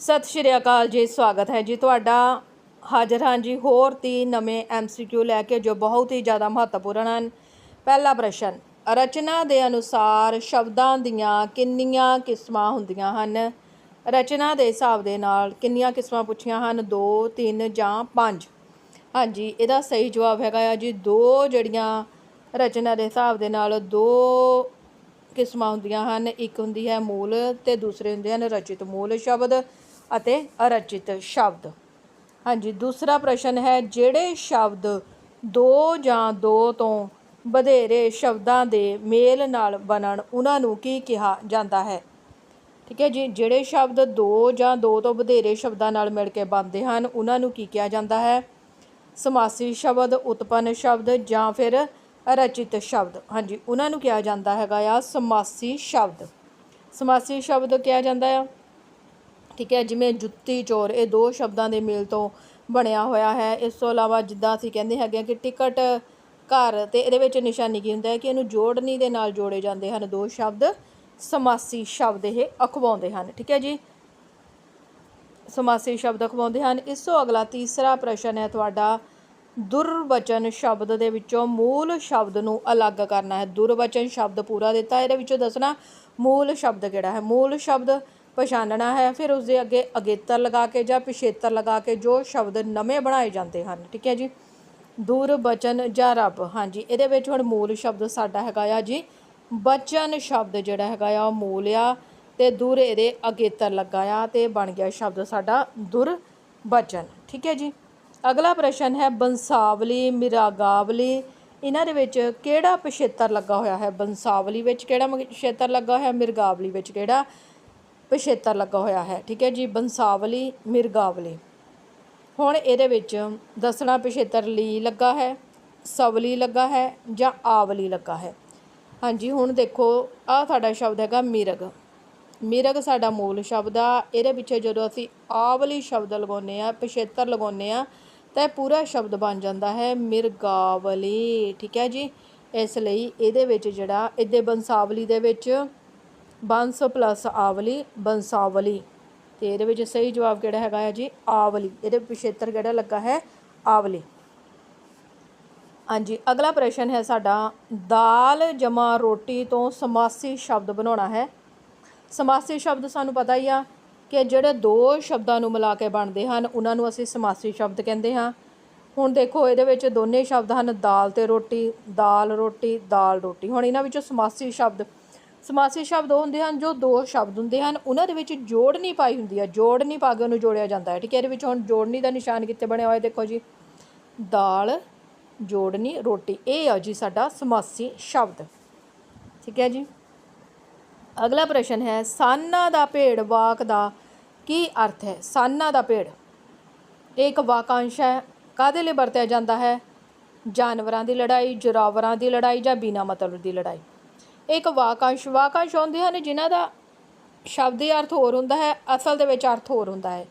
ਸਤਿ ਸ਼੍ਰੀ ਅਕਾਲ ਜੀ, ਸਵਾਗਤ ਹੈ ਜੀ ਤੁਹਾਡਾ। ਹਾਜ਼ਰ ਹਾਂ ਜੀ ਹੋਰ ਤਿੰਨ ਨਵੇਂ ਐਮਸੀਕਿਊ ਲੈ ਕੇ ਜੋ ਬਹੁਤ ਹੀ ਜ਼ਿਆਦਾ ਮਹੱਤਵਪੂਰਨ ਹਨ। ਪਹਿਲਾ ਪ੍ਰਸ਼ਨ, ਰਚਨਾ ਦੇ ਅਨੁਸਾਰ ਸ਼ਬਦਾਂ ਦੀਆਂ ਕਿੰਨੀਆਂ ਕਿਸਮਾਂ ਹੁੰਦੀਆਂ ਹਨ? ਰਚਨਾ ਦੇ ਹਿਸਾਬ ਦੇ ਨਾਲ ਕਿੰਨੀਆਂ ਕਿਸਮਾਂ ਪੁੱਛੀਆਂ ਹਨ? 2 3 ਜਾਂ 5 ਹਾਂਜੀ ਇਹਦਾ ਸਹੀ ਜਵਾਬ ਹੈਗਾ ਆ ਜੀ ਦੋ ਜਿਹੜੀਆਂ ਰਚਨਾ ਦੇ ਹਿਸਾਬ ਦੇ ਨਾਲ ਦੋ ਕਿਸਮਾਂ ਹੁੰਦੀਆਂ ਹਨ। ਇੱਕ ਹੁੰਦੀ ਹੈ ਮੂਲ ਤੇ ਦੂਸਰੇ ਹੁੰਦੇ ਹਨ ਰਚਿਤ ਮੂਲ ਸ਼ਬਦ। ਅਤੇ ਅਰਚਿਤ ਸ਼ਬਦ। ਹਾਂਜੀ, ਦੂਸਰਾ ਪ੍ਰਸ਼ਨ ਹੈ, ਜਿਹੜੇ ਸ਼ਬਦ ਦੋ ਜਾਂ ਦੋ ਤੋਂ ਵਧੇਰੇ ਸ਼ਬਦਾਂ ਦੇ ਮੇਲ ਨਾਲ ਬਣਨ, ਉਹਨਾਂ ਨੂੰ ਕੀ ਕਿਹਾ ਜਾਂਦਾ ਹੈ? ਠੀਕ ਹੈ ਜੀ, ਜਿਹੜੇ ਸ਼ਬਦ ਦੋ ਜਾਂ ਦੋ ਤੋਂ ਵਧੇਰੇ ਸ਼ਬਦਾਂ ਨਾਲ ਮਿਲ ਕੇ ਬਣਦੇ ਹਨ, ਉਹਨਾਂ ਨੂੰ ਕੀ ਕਿਹਾ ਜਾਂਦਾ ਹੈ? ਸਮਾਸੀ ਸ਼ਬਦ, ਉਤਪੰਨ ਸ਼ਬਦ ਜਾਂ ਫਿਰ ਰਚਿਤ ਸ਼ਬਦ। ਹਾਂਜੀ, ਉਹਨਾਂ ਨੂੰ ਕਿਹਾ ਜਾਂਦਾ ਹੈਗਾ ਆ ਸਮਾਸੀ ਸ਼ਬਦ। ਸਮਾਸੀ ਸ਼ਬਦ ਕਿਹਾ ਜਾਂਦਾ ਆ? ਠੀਕ ਹੈ, ਜਿਵੇਂ ਜੁੱਤੀ ਚੋਰ, ਇਹ ਦੋ ਸ਼ਬਦਾਂ ਦੇ ਮੇਲ ਤੋਂ ਬਣਿਆ ਹੋਇਆ ਹੈ। ਇਸ ਤੋਂ ਇਲਾਵਾ ਜਿੱਦਾਂ ਅਸੀਂ ਕਹਿੰਦੇ ਹੈਗੇ ਆ ਕਿ ਟਿਕਟ ਘਰ ਤੇ ਇਹਦੇ ਵਿੱਚ ਨਿਸ਼ਾਨੀ ਕੀ ਹੁੰਦਾ ਹੈ ਕਿ ਇਹਨੂੰ ਜੋੜਨੀ ਦੇ ਨਾਲ ਜੋੜੇ ਜਾਂਦੇ ਹਨ। ਦੋ ਸ਼ਬਦ, ਸਮਾਸੀ ਸ਼ਬਦ ਇਹ ਅਖਵਾਉਂਦੇ ਹਨ। ਠੀਕ ਹੈ ਜੀ? ਸਮਾਸੀ ਸ਼ਬਦ ਅਖਵਾਉਂਦੇ ਹਨ। ਇਸ ਤੋਂ ਅਗਲਾ ਤੀਸਰਾ ਪ੍ਰਸ਼ਨ ਹੈ, ਤੁਹਾਡਾ ਦੁਰਵਚਨ ਸ਼ਬਦ ਦੇ ਵਿੱਚੋਂ ਮੂਲ ਸ਼ਬਦ ਨੂੰ ਅਲੱਗ ਕਰਨਾ ਹੈ। ਦੁਰਵਚਨ ਸ਼ਬਦ ਪੂਰਾ ਦਿੱਤਾ, ਇਹਦੇ ਵਿੱਚੋਂ ਦੱਸਣਾ ਮੂਲ ਸ਼ਬਦ ਕਿਹੜਾ ਹੈ? ਮੂਲ ਸ਼ਬਦ ਪਛਾਣਨਾ ਹੈ, ਫਿਰ ਉਸ ਦੇ ਅੱਗੇ ਅਗੇਤਰ ਲਗਾ ਕੇ ਜਾਂ ਪਿਛੇਤਰ ਲਗਾ ਕੇ ਜੋ ਸ਼ਬਦ ਨਵੇਂ ਬਣਾਏ ਜਾਂਦੇ ਹਨ। ਠੀਕ ਹੈ ਜੀ? ਦੁਰਵਚਨ ਜਾਂ ਰੱਬ। ਹਾਂਜੀ, ਇਹਦੇ ਵਿੱਚ ਹੁਣ ਮੂਲ ਸ਼ਬਦ ਸਾਡਾ ਹੈਗਾ ਆ ਜੀ। ਬਚਨ ਸ਼ਬਦ ਜਿਹੜਾ ਹੈਗਾ ਆ, ਉਹ ਮੂਲ ਆ ਤੇ ਦੂਰ ਇਹਦੇ ਅਗੇਤਰ ਲੱਗਾ ਆ ਤੇ ਬਣ ਗਿਆ ਸ਼ਬਦ ਸਾਡਾ ਦੁਰਵਚਨ ਠੀਕ ਹੈ ਜੀ? ਅਗਲਾ ਪ੍ਰਸ਼ਨ ਹੈ ਬੰਸਾਵਲੀ, ਮਿਰਾਗਾਵਲੀ। ਇਹਨਾਂ ਦੇ ਵਿੱਚ ਕਿਹੜਾ ਪਿਛੇਤਰ ਲੱਗਾ ਹੋਇਆ ਹੈ? ਬੰਸਾਵਲੀ ਵਿੱਚ ਕਿਹੜਾ ਪਿਛੇਤਰ ਲੱਗਾ ਹੋਇਆ ਮਿਰਗਾਵਲੀ ਵਿੱਚ ਕਿਹੜਾ? ਪਿਛੇਤਰ ਲੱਗਾ ਹੋਇਆ ਹੈ। ਠੀਕ ਹੈ ਜੀ, ਬੰਸਾਵਲੀ, ਮਿਰਗਾਵਲੀ। ਹੁਣ ਇਹਦੇ ਵਿੱਚ ਦੱਸਣਾ ਪਿਛੇਤਰ ਲਈ ਲੱਗਾ ਹੈ, ਸਵਲੀ ਲੱਗਾ ਹੈ ਜਾਂ ਆਵਲੀ ਲੱਗਾ ਹੈ। ਹਾਂਜੀ, ਹੁਣ ਦੇਖੋ, ਆਹ ਸਾਡਾ ਸ਼ਬਦ ਹੈਗਾ ਮਿਰਗ। ਮਿਰਗ ਸਾਡਾ ਮੂਲ ਸ਼ਬਦ ਆ। ਇਹਦੇ ਪਿੱਛੇ ਜਦੋਂ ਅਸੀਂ ਆਵਲੀ ਸ਼ਬਦ ਲਗਾਉਂਦੇ ਆ ਪਿਛੇਤਰ ਲਗਾਉਂਦੇ ਆ ਤਾਂ ਇਹ ਪੂਰਾ ਸ਼ਬਦ ਬਣ ਜਾਂਦਾ ਹੈ ਮਿਰਗਾਵਲੀ। ਠੀਕ ਹੈ ਜੀ, ਇਸ ਲਈ ਇਹਦੇ ਵਿੱਚ ਜਿਹੜਾ, ਇਹਦੇ ਬੰਸਾਵਲੀ ਦੇ ਵਿੱਚ ਬੰਸ ਪਲੱਸ ਆਵਲੀ, ਬੰਸਾਵਲੀ। ਤੇ ਇਹਦੇ ਵਿੱਚ ਸਹੀ ਜਵਾਬ ਕਿਹੜਾ ਹੈਗਾ ਹੈ ਜੀ? ਆਵਲੀ। ਇਹਦੇ ਪਿਛੇਤਰ ਕਿਹੜਾ ਲੱਗਾ ਹੈ? ਆਵਲੀ। ਹਾਂਜੀ, ਅਗਲਾ ਪ੍ਰਸ਼ਨ ਹੈ ਸਾਡਾ, ਦਾਲ ਜਮਾ ਰੋਟੀ ਤੋਂ ਸਮਾਸੀ ਸ਼ਬਦ ਬਣਾਉਣਾ ਹੈ। ਸਮਾਸੀ ਸ਼ਬਦ ਸਾਨੂੰ ਪਤਾ ਹੀ ਆ ਕਿ ਜਿਹੜੇ ਦੋ ਸ਼ਬਦਾਂ ਨੂੰ ਮਿਲਾ ਕੇ ਬਣਦੇ ਹਨ, ਉਹਨਾਂ ਨੂੰ ਅਸੀਂ ਸਮਾਸੀ ਸ਼ਬਦ ਕਹਿੰਦੇ ਹਾਂ। ਹੁਣ ਦੇਖੋ, ਇਹਦੇ ਵਿੱਚ ਦੋਨੇ ਸ਼ਬਦ ਹਨ, ਦਾਲ ਤੇ ਰੋਟੀ, ਦਾਲ ਰੋਟੀ ਦਾਲ ਰੋਟੀ। ਹੁਣ ਇਹਨਾਂ ਵਿੱਚੋਂ ਸਮਾਸੀ ਸ਼ਬਦ ਸਮਾਸੀ ਸ਼ਬਦ ਉਹ ਹੁੰਦੇ ਹਨ ਜੋ ਦੋ ਸ਼ਬਦ ਹੁੰਦੇ ਹਨ। ਉਹਨਾਂ ਦੇ ਵਿੱਚ ਜੋੜਨੀ ਪਾਈ ਹੁੰਦੀ ਹੈ ਜੋੜਨੀ ਪਾ ਕੇ ਉਹਨੂੰ ਜੋੜਿਆ ਜਾਂਦਾ ਹੈ। ਠੀਕ ਹੈ, ਇਹਦੇ ਵਿੱਚ ਹੁਣ ਜੋੜਨੀ ਦਾ ਨਿਸ਼ਾਨ ਕਿੱਥੇ ਬਣਿਆ ਹੋਇਆ ਦੇਖੋ ਜੀ। ਦਾਲ, ਜੋੜਨੀ, ਰੋਟੀ। ਇਹ ਆ ਜੀ ਸਾਡਾ ਸਮਾਸੀ ਸ਼ਬਦ। ਠੀਕ ਹੈ ਜੀ। ਅਗਲਾ ਪ੍ਰਸ਼ਨ ਹੈ, ਸਾਨਾ ਦਾ ਭੇੜ ਵਾਕ ਦਾ ਕੀ ਅਰਥ ਹੈ? ਸਾਨਾ ਦਾ ਭੇੜ। ਇਹ ਇੱਕ ਵਾਕਾਂਸ਼ ਹੈ। ਕਾਦੇ ਲਈ ਵਰਤਿਆ ਜਾਂਦਾ ਹੈ? ਜਾਨਵਰਾਂ ਦੀ ਲੜਾਈ, ਜਰਾਵਰਾਂ ਦੀ ਲੜਾਈ ਜਾਂ ਬਿਨਾ ਮਤਲਬ ਦੀ ਲੜਾਈ। ਇੱਕ ਵਾਕਾਂਸ਼ ਵਾਕਾਂਸ਼ ਹੁੰਦੇ ਹਨ ਜਿਨ੍ਹਾਂ ਦਾ ਸ਼ਬਦੀ ਅਰਥ ਹੋਰ ਹੁੰਦਾ ਹੈ, ਅਸਲ ਦੇ ਵਿੱਚ ਅਰਥ ਹੋਰ ਹੁੰਦਾ ਹੈ।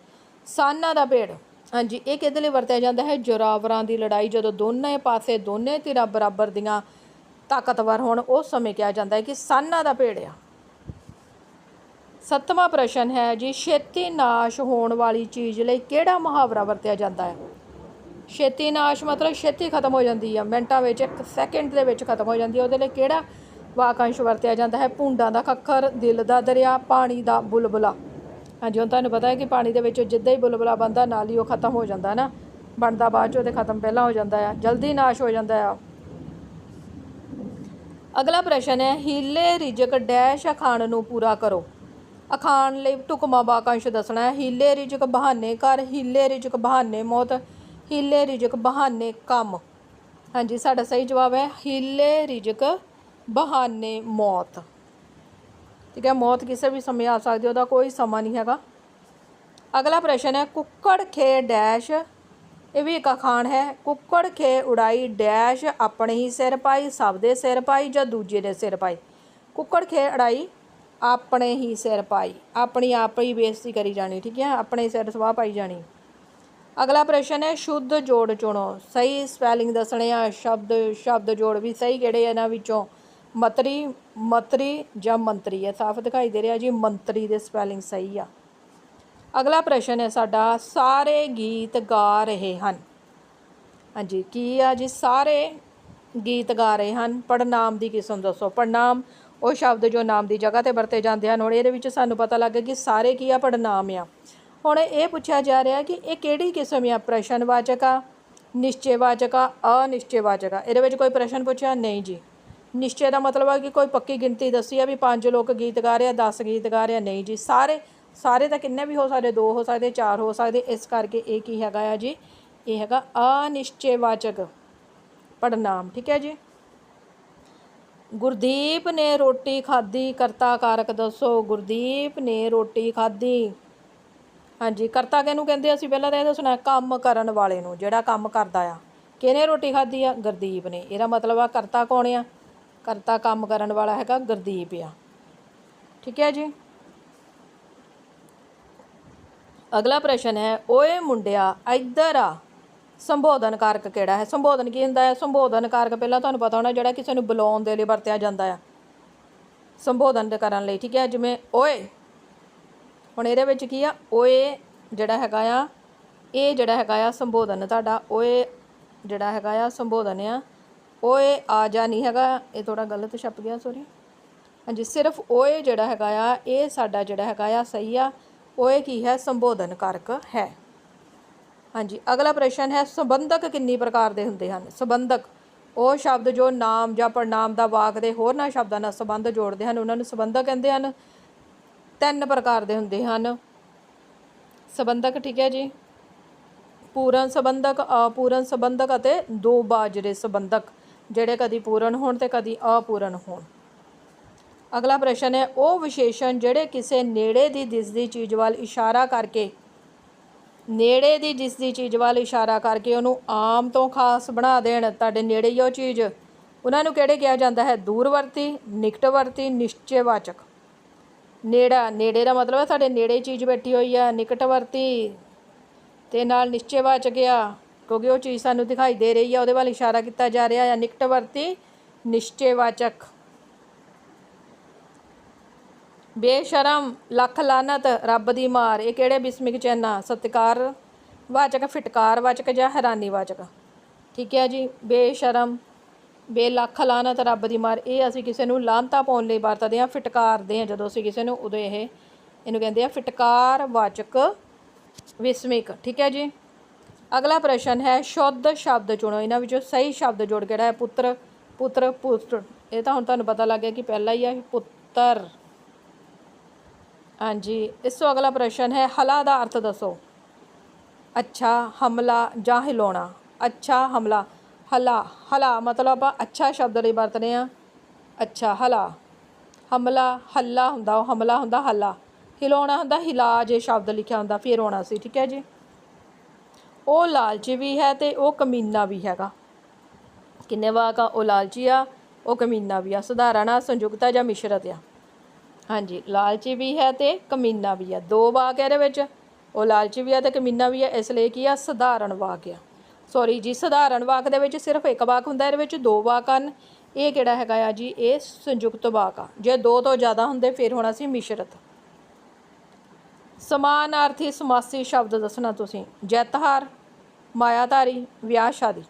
ਸਾਨਾ ਦਾ ਭੇੜ ਹਾਂਜੀ, ਇਹ ਕਿਹਦੇ ਲਈ ਵਰਤਿਆ ਜਾਂਦਾ ਹੈ? ਜੋਰਾਵਰਾਂ ਦੀ ਲੜਾਈ ਜਦੋਂ ਦੋਨੇ ਪਾਸੇ ਦੋਨੇ ਧਿਰਾਂ ਬਰਾਬਰ ਦੀਆਂ ਤਾਕਤਵਰ ਹੋਣ, ਉਸ ਸਮੇਂ ਕਿਹਾ ਜਾਂਦਾ ਹੈ ਕਿ ਸਾਨਾ ਦਾ ਭੇੜ ਆ। ਸੱਤਵਾਂ ਪ੍ਰਸ਼ਨ ਹੈ ਜੀ, ਛੇਤੀ ਨਾਸ਼ ਹੋਣ ਵਾਲੀ ਚੀਜ਼ ਲਈ ਕਿਹੜਾ ਮੁਹਾਵਰਾ ਵਰਤਿਆ ਜਾਂਦਾ ਹੈ? ਛੇਤੀ ਨਾਸ਼ ਮਤਲਬ ਛੇਤੀ ਖਤਮ ਹੋ ਜਾਂਦੀ ਆ, ਮਿੰਟਾਂ ਵਿੱਚ, ਇੱਕ ਸੈਕਿੰਡ ਦੇ ਵਿੱਚ ਖਤਮ ਹੋ ਜਾਂਦੀ ਹੈ ਉਹਦੇ ਲਈ ਕਿਹੜਾ ਵਾਕੰਸ਼ ਵਰਤਿਆ ਜਾਂਦਾ ਹੈ। ਭੁੰਡਾਂ ਦਾ ਖੱਖਰ, ਦਿਲ ਦਾ ਦਰਿਆ, ਪਾਣੀ ਦਾ ਬੁਲਬੁਲਾ। ਹਾਂਜੀ, ਹੁਣ ਤੁਹਾਨੂੰ ਪਤਾ ਹੈ ਕਿ ਪਾਣੀ ਦੇ ਵਿੱਚ ਜਿੱਦਾਂ ਹੀ ਬੁਲਬੁਲਾ ਬੰਦਾ ਨਾਲ ਹੀ ਉਹ ਖਤਮ ਹੋ ਜਾਂਦਾ ਨਾ। ਬਣਦਾ ਬਾਅਦ ਚ ਉਹਦੇ ਖਤਮ ਪਹਿਲਾਂ ਹੋ ਜਾਂਦਾ ਆ। ਜਲਦੀ ਨਾਸ਼ ਹੋ ਜਾਂਦਾ ਆ। ਅਗਲਾ ਪ੍ਰਸ਼ਨ ਹੈ, ਹੀਲੇ ਰਿਜਕ ਡੈਸ਼ ਅਖਾਣ ਨੂੰ ਪੂਰਾ ਕਰੋ। ਅਖਾਣ ਲਈ ਟੁਕਮਾ ਵਾਕੰਸ਼ ਦੱਸਣਾ ਹੈ, ਹੀਲੇ ਰਿਜਕ ਬਹਾਨੇ ਕਰ, ਹੀਲੇ ਰਿਜਕ ਬਹਾਨੇ ਮੌਤ, ਹੀਲੇ ਰਿਜਕ ਬਹਾਨੇ ਕੰਮ। ਹਾਂਜੀ, ਸਾਡਾ ਸਹੀ ਜਵਾਬ ਹੈ, ਹੀਲੇ ਰਿਜਕ ਬਹਾਨੇ ਮੌਤ। ਠੀਕ ਹੈ, ਮੌਤ ਕਿਸੇ ਵੀ ਸਮੇਂ ਆ ਸਕਦੀ ਉਹਦਾ ਕੋਈ ਸਮਾਂ ਨਹੀਂ ਹੈਗਾ। ਅਗਲਾ ਪ੍ਰਸ਼ਨ ਹੈ, ਕੁੱਕੜ ਖੇ ਡੈਸ਼, ਇਹ ਵੀ ਇੱਕ ਅਖਾਣ ਹੈ, ਕੁੱਕੜ ਖੇ ਉਡਾਈ ਡੈਸ਼, ਆਪਣੇ ਹੀ ਸਿਰ ਪਾਈ, ਸਭ ਦੇ ਸਿਰ ਪਾਈ ਜਾਂ ਦੂਜੇ ਦੇ ਸਿਰ ਪਾਈ? ਕੁੱਕੜ ਖੇ ਉਡਾਈ, ਆਪਣੇ ਹੀ ਸਿਰ ਪਾਈ, ਆਪਣੀ ਆਪ ਹੀ ਬੇਇੱਜ਼ਤੀ ਕਰੀ ਜਾਣੀ, ਠੀਕ ਹੈ, ਆਪਣੇ ਸਿਰ ਸਵਾਹ ਪਾਈ ਜਾਣੀ। ਅਗਲਾ ਪ੍ਰਸ਼ਨ ਹੈ, ਸ਼ੁੱਧ ਜੋੜ ਚੁਣੋ, ਸਹੀ ਸਪੈਲਿੰਗ ਦੱਸਣੇ ਆ, ਸ਼ਬਦ ਸ਼ਬਦ ਜੋੜ ਵੀ ਸਹੀ ਕਿਹੜੇ ਇਹਨਾਂ ਵਿੱਚੋਂ? ਮਤਰੀ ਮਤਰੀ ਜਾਂ ਮੰਤਰੀ ਹੈ। ਸਾਫ਼ ਦਿਖਾਈ ਦੇ ਰਿਹਾ ਜੀ, ਮੰਤਰੀ ਦੇ ਸਪੈਲਿੰਗ ਸਹੀ ਆ। ਅਗਲਾ ਪ੍ਰਸ਼ਨ ਹੈ, ਸਾਡਾ ਸਾਰੇ ਗੀਤ ਗਾ ਰਹੇ ਹਨ। ਹਾਂਜੀ, ਕੀ ਆ ਜੀ? ਸਾਰੇ ਗੀਤ ਗਾ ਰਹੇ ਹਨ। ਪੜਨਾਮ ਦੀ ਕਿਸਮ ਦੱਸੋ? ਪੜਨਾਮ ਉਹ ਸ਼ਬਦ ਜੋ ਨਾਮ ਦੀ ਜਗ੍ਹਾ ਤੇ ਵਰਤੇ ਜਾਂਦੇ ਹਨ। ਹੁਣ ਇਹਦੇ ਵਿੱਚ ਸਾਨੂੰ ਪਤਾ ਲੱਗ ਗਿਆ ਕਿ ਸਾਰੇ ਕੀ ਆ? ਪੜਨਾਮ ਆ। ਹੁਣ ਇਹ ਪੁੱਛਿਆ ਜਾ ਰਿਹਾ ਕਿ ਇਹ ਕਿਹੜੀ ਕਿਸਮ ਆ? ਪ੍ਰਸ਼ਨਵਾਚਕ ਆ ਨਿਸ਼ਚੈਵਾਚਕ ਆ ਅਨਿਸ਼ਚੈਵਾਚਕ? ਆ ਇਹਦੇ ਵਿੱਚ ਕੋਈ ਪ੍ਰਸ਼ਨ ਪੁੱਛਿਆ? ਨਹੀਂ ਜੀ। ਨਿਸ਼ਚੈ ਦਾ ਮਤਲਬ ਹੈ ਕਿ ਕੋਈ ਪੱਕੀ ਗਿਣਤੀ ਦੱਸੀ ਆ ਵੀ ਪੰਜ ਲੋਕ ਗੀਤ ਗਾ ਰਹੇ ਆ 10 ਗੀਤ ਗਾ ਰਹੇ ਆ, ਨਹੀਂ ਜੀ। ਸਾਰੇ ਸਾਰੇ ਤਾਂ ਕਿੰਨੇ ਵੀ ਹੋ ਸਕਦੇ, ਦੋ ਹੋ ਸਕਦੇ, ਚਾਰ ਹੋ ਸਕਦੇ, ਇਸ ਕਰਕੇ ਇਹ ਕੀ ਹੈਗਾ ਆ ਜੀ? ਇਹ ਹੈਗਾ ਅਨਿਸ਼ਚੈਵਾਚਕ ਪੜਨਾਮ ਠੀਕ ਹੈ ਜੀ? ਗੁਰਦੀਪ ਨੇ ਰੋਟੀ ਖਾਧੀ, ਕਰਤਾ ਕਾਰਕ ਦੱਸੋ, ਗੁਰਦੀਪ ਨੇ ਰੋਟੀ ਖਾਧੀ। ਹਾਂਜੀ, ਕਰਤਾ ਕਿਹਨੂੰ ਕਹਿੰਦੇ ਅਸੀਂ ਪਹਿਲਾਂ ਤਾਂ ਇਹ ਦੱਸਣਾ, ਕੰਮ ਕਰਨ ਵਾਲੇ ਨੂੰ, ਜਿਹੜਾ ਕੰਮ ਕਰਦਾ ਆ। ਕਿਹਨੇ ਰੋਟੀ ਖਾਧੀ ਆ? ਗੁਰਦੀਪ ਨੇ। ਇਹਦਾ ਮਤਲਬ ਆ ਕਰਤਾ ਕੌਣ ਆ? ਕਰਤਾ ਕੰਮ ਕਰਨ ਵਾਲਾ ਹੈਗਾ ਗੁਰਦੀਪ ਆ। ਠੀਕ ਹੈ ਜੀ? ਅਗਲਾ ਪ੍ਰਸ਼ਨ ਹੈ, ਓਏ ਮੁੰਡਿਆ, ਇੱਧਰ ਆ। ਸੰਬੋਧਨ ਕਾਰਕ ਕਿਹੜਾ ਹੈ? ਸੰਬੋਧਨ ਕੀ ਹੁੰਦਾ ਹੈ? ਸੰਬੋਧਨ ਕਾਰਕ ਪਹਿਲਾਂ ਤੁਹਾਨੂੰ ਪਤਾ ਹੋਣਾ ਜਿਹੜਾ ਕਿਸੇ ਨੂੰ ਬੁਲਾਉਣ ਦੇ ਲਈ ਵਰਤਿਆ ਜਾਂਦਾ ਆ। ਸੰਬੋਧਨ ਕਰਨ ਲਈ, ਠੀਕ ਹੈ? ਜਿਵੇਂ ਓਏ, ਹੁਣ ਇਹਦੇ ਵਿੱਚ ਕੀ ਆ? ਓਏ ਜਿਹੜਾ ਹੈਗਾ ਆ, ਇਹ ਜਿਹੜਾ ਹੈਗਾ ਆ ਸੰਬੋਧਨ, ਤੁਹਾਡਾ ਓਏ ਜਿਹੜਾ ਹੈਗਾ ਆ ਸੰਬੋਧਨ ਆ। ਓਏ, ਆ ਜਾ, ਨਹੀਂ ਹੈਗਾ। ਇਹ ਥੋੜਾ ਗਲਤ ਛਪ ਗਿਆ ਸੋਰੀ ਹਾਂਜੀ, ਸਿਰਫ ਓਏ ਜਿਹੜਾ ਹੈਗਾ ਆ, ਇਹ ਸਾਡਾ ਜਿਹੜਾ ਹੈਗਾ ਆ, ਸਹੀ ਆ। ਓਏ ਕੀ ਹੈ? ਸੰਬੋਧਨ ਕਾਰਕ ਹੈ। ਹਾਂਜੀ, ਅਗਲਾ ਪ੍ਰਸ਼ਨ ਹੈ, ਸੰਬੰਧਕ ਕਿੰਨੀ ਪ੍ਰਕਾਰ ਦੇ ਹੁੰਦੇ ਹਨ? ਸੰਬੰਧਕ, ਉਹ ਸ਼ਬਦ ਜੋ ਨਾਮ ਜਾਂ ਪੜਨਾਮ ਦਾ ਵਾਕ ਦੇ ਹੋਰਨਾਂ ਸ਼ਬਦਾਂ ਨਾਲ ਸੰਬੰਧ ਜੋੜਦੇ ਹਨ, ਉਹਨਾਂ ਨੂੰ ਸੰਬੰਧਕ ਕਹਿੰਦੇ ਹਨ। ਤਿੰਨ ਪ੍ਰਕਾਰ ਦੇ ਹੁੰਦੇ ਹਨ। ਸੰਬੰਧਕ, ਠੀਕ ਹੈ ਜੀ? ਪੂਰਨ ਸੰਬੰਧਕ, ਅਪੂਰਨ ਸੰਬੰਧਕ ਅਤੇ ਦੋ ਬਾਜਰੇ ਸੰਬੰਧਕ। ਜਿਹੜੇ ਕਦੀ ਪੂਰਨ ਹੋਣ ਤੇ ਕਦੀ ਅਪੂਰਨ ਹੋਣ। ਅਗਲਾ ਪ੍ਰਸ਼ਨ ਹੈ, ਉਹ ਵਿਸ਼ੇਸ਼ਣ ਜਿਹੜੇ ਕਿਸੇ ਨੇੜੇ ਦੀ ਦਿਸਦੀ ਚੀਜ਼ ਵੱਲ ਇਸ਼ਾਰਾ ਕਰਕੇ, ਨੇੜੇ ਦੀ ਦਿਸਦੀ ਚੀਜ਼ ਵੱਲ ਇਸ਼ਾਰਾ ਕਰਕੇ ਉਹਨੂੰ ਆਮ ਤੋਂ ਖਾਸ ਬਣਾ ਦੇਣ, ਤੁਹਾਡੇ ਨੇੜੇ ਹੀ ਉਹ ਚੀਜ਼। ਉਹਨਾਂ ਨੂੰ ਕਿਹੜੇ ਕਿਹਾ ਜਾਂਦਾ ਹੈ? ਦੂਰਵਰਤੀ, ਨਿਕਟਵਰਤੀ, ਨਿਸ਼ਚੈਵਾਚਕ। ਨੇੜਾ, ਨੇੜੇ ਦਾ ਮਤਲਬ ਹੈ ਸਾਡੇ ਨੇੜੇ ਚੀਜ਼ ਬੈਠੀ ਹੋਈ ਆ, ਨਿਕਟਵਰਤੀ ਤੇ ਨਾਲ ਨਿਸ਼ਚੈਵਾਚਕ ਆ। ਕਿਉਂਕਿ ਉਹ ਚੀਜ਼ ਸਾਨੂੰ ਦਿਖਾਈ ਦੇ ਰਹੀ ਹੈ ਉਹਦੇ ਵੱਲ ਇਸ਼ਾਰਾ ਕੀਤਾ ਜਾ ਰਿਹਾ ਆ, ਨਿਕਟਵਰਤੀ ਨਿਸ਼ਚੈਵਾਚਕ। ਬੇਸ਼ਰਮ ਲੱਖ ਲਾਨਤ ਰੱਬ ਦੀ ਮਾਰ, ਇਹ ਕਿਹੜੇ ਬਿਸਮਿਕ ਚਿੰਨ੍ਹ ਸਤਿਕਾਰ ਵਾਚਕ ਫਿਟਕਾਰ ਵਾਚਕ ਜਾਂ ਹੈਰਾਨੀ ਵਾਚਕ ਠੀਕ ਹੈ ਜੀ, ਬੇਸ਼ਰਮ, ਬੇਲੱਖ ਲਾਨਤ ਰੱਬ ਦੀ ਮਾਰ, ਇਹ ਅਸੀਂ ਕਿਸੇ ਨੂੰ ਲਾਂਤਾ ਪਾਉਣ ਲਈ ਵਰਤਦੇ ਹਾਂ, ਫਿਟਕਾਰਦੇ ਹਾਂ, ਜਦੋਂ ਅਸੀਂ ਕਿਸੇ ਨੂੰ ਉਦੋਂ ਇਹ, ਇਹਨੂੰ ਕਹਿੰਦੇ ਆ ਫਿਟਕਾਰ ਵਾਚਕ ਵਿਸਮਿਕ ਠੀਕ ਹੈ ਜੀ। ਅਗਲਾ ਪ੍ਰਸ਼ਨ ਹੈ, ਸ਼ੁੱਧ ਸ਼ਬਦ ਚੁਣੋ। ਇਹਨਾਂ ਵਿੱਚੋਂ ਸਹੀ ਸ਼ਬਦ ਜੋੜ ਕਿਹੜਾ ਹੈ, ਪੁੱਤਰ ਪੁੱਤਰ ਪੁੱਤਰ। ਇਹ ਤਾਂ ਹੁਣ ਤੁਹਾਨੂੰ ਪਤਾ ਲੱਗ ਗਿਆ ਕਿ ਪਹਿਲਾ ਹੀ ਹੈ ਪੁੱਤਰ। ਹਾਂਜੀ, ਇਸ ਤੋਂ ਅਗਲਾ ਪ੍ਰਸ਼ਨ ਹੈ, ਹਲਾ ਦਾ ਅਰਥ ਦੱਸੋ। ਅੱਛਾ, ਹਮਲਾ ਜਾਂ ਹਿਲਾਉਣਾ। ਅੱਛਾ, ਹਮਲਾ। ਹਲਾ ਹਲਾ ਮਤਲਬ ਆਪਾਂ ਅੱਛਾ ਸ਼ਬਦ ਲਈ ਵਰਤਦੇ ਆ ਅੱਛਾ, ਹਲਾ। ਹਮਲਾ, ਹੱਲਾ ਹੁੰਦਾ, ਉਹ ਹਮਲਾ ਹੁੰਦਾ ਹੱਲਾ। ਹਿਲਾਉਣਾ ਹੁੰਦਾ ਹਿਲਾ ਜੇ ਸ਼ਬਦ ਲਿਖਿਆ ਹੁੰਦਾ, ਫਿਰ ਹੋਣਾ ਸੀ, ਠੀਕ ਹੈ ਜੀ? ਉਹ ਲਾਲਚੀ ਵੀ ਹੈ ਤੇ ਉਹ ਕਮੀਨਾ ਵੀ ਹੈਗਾ। ਕਿੰਨੇ ਵਾਕ ਆ, ਉਹ ਲਾਲਚੀ ਆ, ਉਹ ਕਮੀਨਾ ਵੀ ਆ। ਸਧਾਰਨ ਆ, ਸੰਯੁਕਤਾ ਜਾਂ ਮਿਸ਼ਰਤ ਆ। ਹਾਂਜੀ, ਲਾਲਚੀ ਵੀ ਹੈ ਤੇ ਕਮੀਨਾ ਵੀ ਆ। ਦੋ ਵਾਕ ਇਹਦੇ ਵਿੱਚ। ਉਹ ਲਾਲਚੀ ਵੀ ਆ ਤੇ ਕਮੀਨਾ ਵੀ ਆ, ਇਸ ਲਈ ਕੀ ਆ, ਸਧਾਰਨ ਵਾਕ ਆ। ਸੌਰੀ ਜੀ, ਸਧਾਰਨ ਵਾਕ ਦੇ ਵਿੱਚ ਸਿਰਫ ਇੱਕ ਵਾਕ ਹੁੰਦਾ, ਇਹਦੇ ਵਿੱਚ ਦੋ ਵਾਕ ਹਨ। ਇਹ ਕਿਹੜਾ ਹੈਗਾ ਆ ਜੀ? ਇਹ ਸੰਯੁਕਤ ਵਾਕ ਆ। ਜੇ ਦੋ ਤੋਂ ਜ਼ਿਆਦਾ ਹੁੰਦੇ, ਫਿਰ ਹੋਣਾ ਸੀ ਮਿਸ਼ਰਤ। ਸਮਾਨਾਰਥੀ ਸਮਾਸੀ ਸ਼ਬਦ ਦੱਸਣਾ ਤੁਸੀਂ। ਜੈਤਹਾਰ ਮਾਇਆਧਾਰੀ, ਵਿਆਹ, ਸ਼ਾਦੀ।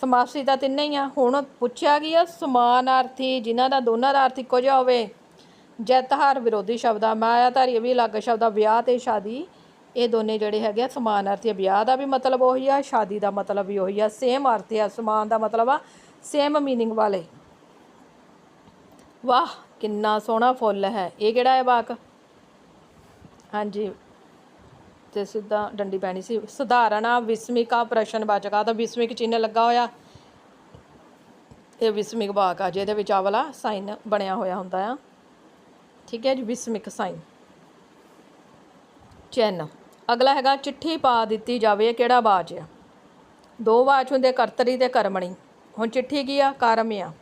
ਸਮਾਸੀ ਤਾਂ ਤਿੰਨੇ ਹੀ ਆ। ਹੁਣ ਪੁੱਛਿਆ ਗਿਆ ਸਮਾਨਾਰਥੀ ਜਿਨ੍ਹਾਂ ਦਾ ਦੋਨਾਂ ਦਾ ਅਰਥ ਇੱਕੋ ਜਿਹਾ ਹੋਵੇ। ਜੈਤਹਾਰ ਵਿਰੋਧੀ ਸ਼ਬਦ ਆ। ਮਾਇਆਧਾਰੀ ਵੀ ਅਲੱਗ ਸ਼ਬਦ ਆ। ਵਿਆਹ ਤੇ ਸ਼ਾਦੀ, ਇਹ ਦੋਨੇ ਜਿਹੜੇ ਹੈਗੇ ਆ ਸਮਾਨਾਰਥੀ ਆ। ਵਿਆਹ ਦਾ ਵੀ ਮਤਲਬ ਉਹੀ ਆ, ਸ਼ਾਦੀ ਦਾ ਮਤਲਬ ਵੀ ਉਹੀ ਆ। ਸੇਮ ਅਰਥ ਆ, ਸਮਾਨ ਦਾ ਮਤਲਬ ਆ ਸੇਮ ਮੀਨਿੰਗ ਵਾਲੇ। ਵਾਹ, ਕਿੰਨਾ ਸੋਹਣਾ ਫੁੱਲ ਹੈ। ਇਹ ਕਿਹੜਾ ਹੈ, ਵਾਕ? ਹਾਂਜੀ। ਤੇ ਸਿੱਧਾ ਡੰਡੀ ਪੈਣੀ ਸੀ। ਸਧਾਰਣਾ ਵਿਸਮਿਕਾ ਪ੍ਰਸ਼ਨਵਾਚਕਾ ਤਾਂ ਵਿਸਮਿਕ ਚਿੰਨ੍ਹ ਲੱਗਾ ਹੋਇਆ। ਇਹ ਵਿਸਮਿਕ ਵਾਕ ਆ ਜਿਹਦੇ ਵਿੱਚ ਆ ਵਾਲਾ ਸਾਈਨ ਬਣਿਆ ਹੋਇਆ ਹੁੰਦਾ ਆ। ਠੀਕ ਹੈ ਜੀ, ਵਿਸਮਿਕ ਸਾਈਨ। ਚਿੰਨ੍ਹ। ਅਗਲਾ ਹੈਗਾ, ਚਿੱਠੀ ਪਾ ਦਿੱਤੀ ਜਾਵੇ ਕਿਹੜਾ ਬਾਚ ਆ? ਦੋ ਬਾਚ ਹੁੰਦੇ, ਕਰਤਰੀ ਤੇ ਕਰਮਣੀ। ਹੁਣ ਚਿੱਠੀ ਕੀ ਆ? ਕਰਮ ਆ।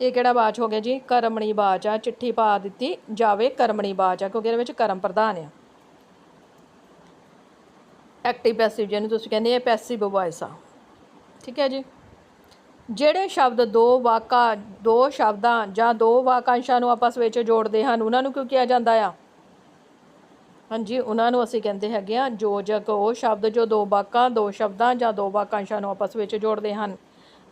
ਇਹ ਕਿਹੜਾ ਬਾਚ ਹੋ ਗਿਆ ਜੀ? ਕਰਮਣੀ ਬਾਚ ਆ, ਚਿੱਠੀ ਪਾ ਦਿੱਤੀ ਜਾਵੇ, ਕਰਮਣੀ ਬਾਚ ਆ, ਕਿਉਂਕਿ ਇਹਦੇ ਵਿੱਚ ਕਰਮ ਪ੍ਰਧਾਨ ਆ। ਐਕਟਿਵ ਪੈਸਿਵ ਜਿਹਨੂੰ ਤੁਸੀਂ ਕਹਿੰਦੇ ਆ ਪੈਸਿਵ ਵੌਇਸ ਆ। ਠੀਕ ਹੈ ਜੀ? ਜਿਹੜੇ ਸ਼ਬਦ ਦੋ ਵਾਕਾਂ, ਦੋ ਸ਼ਬਦਾਂ ਜਾਂ ਦੋ ਵਾਕਾਂਸ਼ਾਂ ਨੂੰ ਆਪਸ ਵਿੱਚ ਜੋੜਦੇ ਹਨ, ਉਹਨਾਂ ਨੂੰ ਕਿਉਂ ਕਿਹਾ ਜਾਂਦਾ ਆ? ਹਾਂਜੀ, ਉਹਨਾਂ ਨੂੰ ਅਸੀਂ ਕਹਿੰਦੇ ਹੈਗੇ ਆ ਯੋਜਕ ਉਹ ਸ਼ਬਦ ਜੋ ਦੋ ਵਾਕਾਂ, ਦੋ ਸ਼ਬਦਾਂ ਜਾਂ ਦੋ ਵਾਕਾਂਸ਼ਾਂ ਨੂੰ ਆਪਸ ਵਿੱਚ ਜੋੜਦੇ ਹਨ।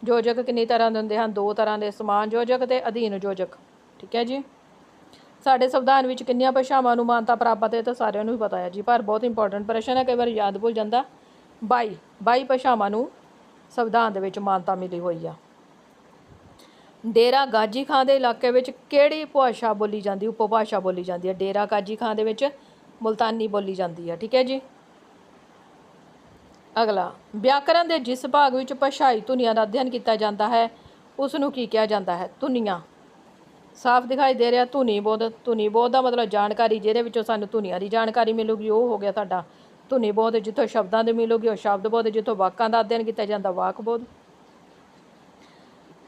ਯੋਜਕ ਕਿੰਨੀ ਤਰ੍ਹਾਂ ਦੇ ਹੁੰਦੇ ਹਨ? ਦੋ ਤਰ੍ਹਾਂ ਦੇ ਸਮਾਨ ਯੋਜਕ ਤੇ ਅਧੀਨ ਯੋਜਕ ਠੀਕ ਹੈ ਜੀ? ਸਾਡੇ ਸੰਵਿਧਾਨ ਵਿੱਚ ਕਿੰਨੀਆਂ ਭਾਸ਼ਾਵਾਂ ਨੂੰ ਮਾਨਤਾ ਪ੍ਰਾਪਤ ਹੈ ਤਾਂ ਸਾਰਿਆਂ ਨੂੰ ਹੀ ਪਤਾ ਹੈ ਜੀ, ਪਰ ਬਹੁਤ ਇੰਪੋਰਟੈਂਟ ਪ੍ਰਸ਼ਨ ਹੈ, ਕਈ ਵਾਰ ਯਾਦ ਭੁੱਲ ਜਾਂਦਾ। 22 22 ਭਾਸ਼ਾਵਾਂ ਨੂੰ ਸੰਵਿਧਾਨ ਦੇ ਵਿੱਚ ਮਾਨਤਾ ਮਿਲੀ ਹੋਈ ਆ। ਡੇਰਾ ਗਾਜੀ ਖਾਂ ਦੇ ਇਲਾਕੇ ਵਿੱਚ ਕਿਹੜੀ ਭਾਸ਼ਾ ਬੋਲੀ ਜਾਂਦੀ, ਉਪਭਾਸ਼ਾ ਬੋਲੀ ਜਾਂਦੀ ਹੈ? ਡੇਰਾ ਗਾਜੀ ਖਾਂ ਦੇ ਵਿੱਚ ਮੁਲਤਾਨੀ ਬੋਲੀ ਜਾਂਦੀ ਹੈ ਠੀਕ ਹੈ ਜੀ? ਅਗਲਾ ਵਿਆਕਰਣ ਦੇ ਜਿਸ ਭਾਗ ਵਿੱਚ ਭਾਸ਼ਾਈ ਧੁਨੀਆਂ ਦਾ ਅਧਿਐਨ ਕੀਤਾ ਜਾਂਦਾ ਹੈ ਉਸ ਨੂੰ ਕੀ ਕਿਹਾ ਜਾਂਦਾ ਹੈ? ਧੁਨੀਆਂ। ਸਾਫ਼ ਦਿਖਾਈ ਦੇ ਰਿਹਾ, ਧੁਨੀ ਬੋਧ ਧੁਨੀ ਬੋਧ ਦਾ ਮਤਲਬ ਜਾਣਕਾਰੀ ਜਿਹਦੇ ਵਿੱਚੋਂ ਸਾਨੂੰ ਧੁਨੀਆਂ ਦੀ ਜਾਣਕਾਰੀ ਮਿਲੂਗੀ, ਉਹ ਹੋ ਗਿਆ ਤੁਹਾਡਾ ਧੁਨੀ ਬੋਧ, ਜਿੱਥੋਂ ਸ਼ਬਦਾਂ ਦੀ ਮਿਲੂਗੀ, ਉਹ ਸ਼ਬਦ ਬੋਧ, ਜਿੱਥੋਂ ਵਾਕਾਂ ਦਾ ਅਧਿਐਨ ਕੀਤਾ ਜਾਂਦਾ, ਵਾਕ ਬੋਧ।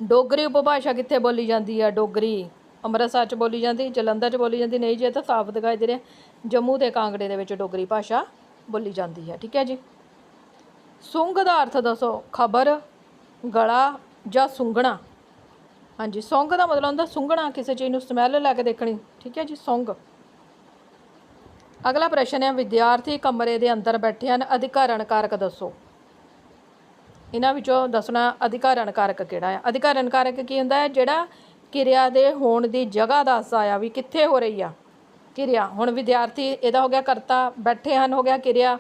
ਡੋਗਰੀ ਉਪਭਾਸ਼ਾ ਕਿੱਥੇ ਬੋਲੀ ਜਾਂਦੀ ਹੈ ਡੋਗਰੀ ਅੰਮ੍ਰਿਤਸਰ ਚ ਬੋਲੀ ਜਾਂਦੀ, ਜਲੰਧਰ ਚ ਬੋਲੀ ਜਾਂਦੀ, ਨਹੀਂ ਜੇ ਤਾਂ ਸਾਫ਼ ਦਿਖਾਈ ਦੇ ਰਿਹਾ, ਜੰਮੂ ਤੇ ਕਾਂਗੜੇ ਦੇ ਵਿੱਚ ਡੋਗਰੀ ਭਾਸ਼ਾ ਬੋਲੀ ਜਾਂਦੀ ਹੈ ਠੀਕ ਹੈ ਜੀ? ਸੁੰਗ ਦਾ ਅਰਥ ਦੱਸੋ, ਖਬਰ, ਗਲਾ ਜਾਂ ਸੁੰਘਣਾ ਹਾਂਜੀ ਸੁੰਘ ਦਾ ਮਤਲਬ ਹੁੰਦਾ ਸੁੰਘਣਾ, ਕਿਸੇ ਚੀਜ਼ ਨੂੰ ਸਮੈਲ ਲੈ ਕੇ ਦੇਖਣੀ। ਠੀਕ ਹੈ ਜੀ ਸੁੰਘ ਅਗਲਾ ਪ੍ਰਸ਼ਨ ਹੈ, ਵਿਦਿਆਰਥੀ ਕਮਰੇ ਦੇ ਅੰਦਰ ਬੈਠੇ ਹਨ ਅਧਿਕਾਰਨ ਕਾਰਕ ਦੱਸੋ। ਇਹਨਾਂ ਵਿੱਚੋਂ ਦੱਸਣਾ ਅਧਿਕਾਰਨ ਕਾਰਕ ਕਿਹੜਾ ਹੈ? ਅਧਿਕਾਰਨ ਕਾਰਕ ਕੀ ਹੁੰਦਾ ਹੈ? ਜਿਹੜਾ ਕਿਰਿਆ ਦੇ ਹੋਣ ਦੀ ਜਗ੍ਹਾ ਦੱਸਦਾ ਆ ਵੀ ਕਿੱਥੇ ਹੋ ਰਹੀ ਆ। ਕਿਰਿਆ। ਹੁਣ ਵਿਦਿਆਰਥੀ, ਇਹਦਾ ਹੋ ਗਿਆ ਕਰਤਾ, ਬੈਠੇ ਹਨ, ਹੋ ਗਿਆ ਕਿਰਿਆ।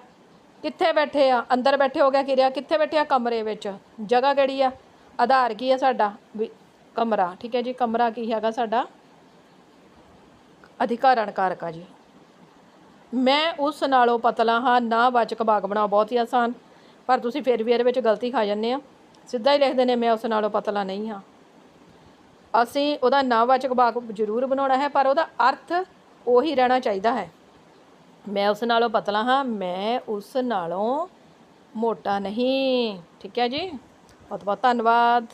ਕਿੱਥੇ ਬੈਠੇ ਆ? ਅੰਦਰ ਬੈਠੇ ਹੋ ਗਿਆ ਕਿਰਿਆ। ਕਿੱਥੇ ਬੈਠੇ ਆ? ਕਮਰੇ ਵਿੱਚ। ਜਗ੍ਹਾ ਕਿਹੜੀ ਆ? ਆਧਾਰ ਕੀ ਆ ਸਾਡਾ? ਵੀ ਕਮਰਾ, ਠੀਕ ਹੈ ਜੀ, ਕਮਰਾ ਕੀ ਹੈਗਾ ਸਾਡਾ? ਅਧਿਕਾਰਨ ਕਾਰਕ ਆ ਜੀ। ਮੈਂ ਉਸ ਨਾਲੋਂ ਪਤਲਾ ਹਾਂ, ਨਾ ਵਾਚਕ ਭਾਗ ਬਣਾਓ, ਬਹੁਤ ਹੀ ਆਸਾਨ। ਪਰ ਤੁਸੀਂ ਫਿਰ ਵੀ ਇਹਦੇ ਵਿੱਚ ਗਲਤੀ ਖਾ ਜਾਂਦੇ ਆ। ਸਿੱਧਾ ਹੀ ਲਿਖਦੇ ਨੇ, ਮੈਂ ਉਸ ਨਾਲੋਂ ਪਤਲਾ ਨਹੀਂ ਹਾਂ। ਅਸੀਂ ਉਹਦਾ ਨਾਵਾਚਕ ਭਾਗ ਜ਼ਰੂਰ ਬਣਾਉਣਾ ਹੈ, ਪਰ ਉਹਦਾ ਅਰਥ ਉਹੀ ਰਹਿਣਾ ਚਾਹੀਦਾ ਹੈ। ਮੈਂ ਉਸ ਨਾਲੋਂ ਪਤਲਾ ਹਾਂ, ਮੈਂ ਉਸ ਨਾਲੋਂ ਮੋਟਾ ਨਹੀਂ। ਠੀਕ ਹੈ ਜੀ? ਬਹੁਤ ਬਹੁਤ ਧੰਨਵਾਦ।